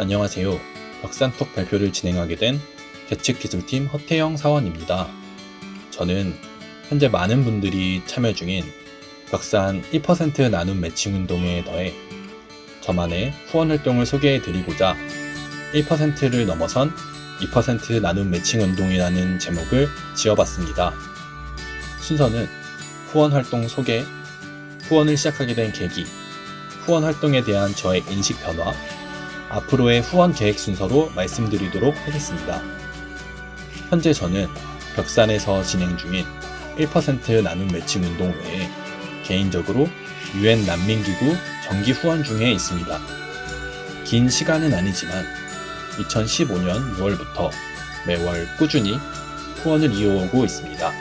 안녕하세요. 벽산톡 발표를 진행하게 된 계측기술팀 허태영 사원입니다. 저는 현재 많은 분들이 참여 중인 벽산 1% 나눔 매칭 운동에 더해 저만의 후원 활동을 소개해 드리고자 1%를 넘어선 2% 나눔 매칭 운동이라는 제목을 지어봤습니다. 순서는 후원 활동 소개, 후원을 시작하게 된 계기, 후원 활동에 대한 저의 인식 변화, 앞으로의 후원 계획 순서로 말씀드리도록 하겠습니다. 현재 저는 벽산에서 진행 중인 1% 나눔 매칭 운동 외에 개인적으로 유엔 난민기구 정기 후원 중에 있습니다. 긴 시간은 아니지만 2015년 6월부터 매월 꾸준히 후원을 이어오고 있습니다.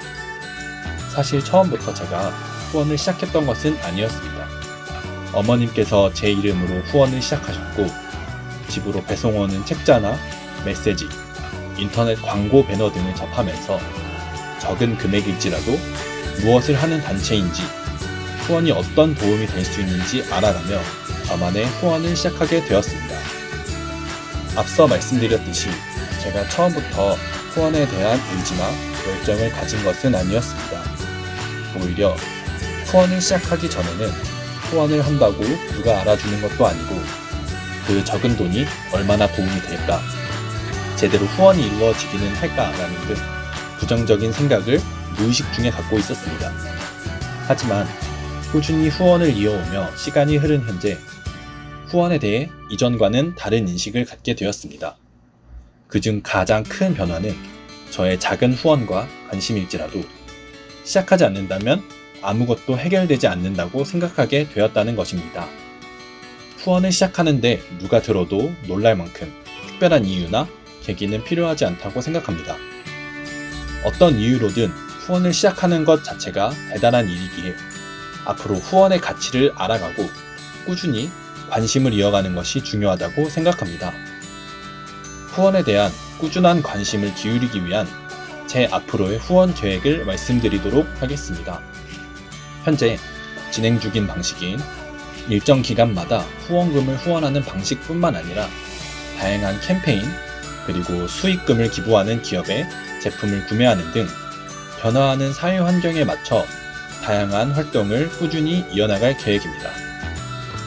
사실 처음부터 제가 후원을 시작했던 것은 아니었습니다. 어머님께서 제 이름으로 후원을 시작하셨고 집으로 배송 오는 책자나 메시지, 인터넷 광고 배너 등을 접하면서 적은 금액일지라도 무엇을 하는 단체인지 후원이 어떤 도움이 될 수 있는지 알아가며 저만의 후원을 시작하게 되었습니다. 앞서 말씀드렸듯이 제가 처음부터 후원에 대한 의지나 열정을 가진 것은 아니었습니다. 오히려 후원을 시작하기 전에는 후원을 한다고 누가 알아주는 것도 아니고 그 적은 돈이 얼마나 도움이 될까, 제대로 후원이 이루어지기는 할까 라는 등 부정적인 생각을 무의식 중에 갖고 있었습니다. 하지만 꾸준히 후원을 이어오며 시간이 흐른 현재 후원에 대해 이전과는 다른 인식을 갖게 되었습니다. 그중 가장 큰 변화는 저의 작은 후원과 관심일지라도 시작하지 않는다면 아무것도 해결되지 않는다고 생각하게 되었다는 것입니다. 후원을 시작하는데 누가 들어도 놀랄 만큼 특별한 이유나 계기는 필요하지 않다고 생각합니다. 어떤 이유로든 후원을 시작하는 것 자체가 대단한 일이기에 앞으로 후원의 가치를 알아가고 꾸준히 관심을 이어가는 것이 중요하다고 생각합니다. 후원에 대한 꾸준한 관심을 기울이기 위한 제 앞으로의 후원 계획을 말씀드리도록 하겠습니다. 현재 진행 중인 방식인 일정 기간마다 후원금을 후원하는 방식뿐만 아니라 다양한 캠페인 그리고 수익금을 기부하는 기업에 제품을 구매하는 등 변화하는 사회 환경에 맞춰 다양한 활동을 꾸준히 이어나갈 계획입니다.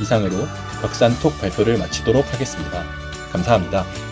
이상으로 벽산톡 발표를 마치도록 하겠습니다. 감사합니다.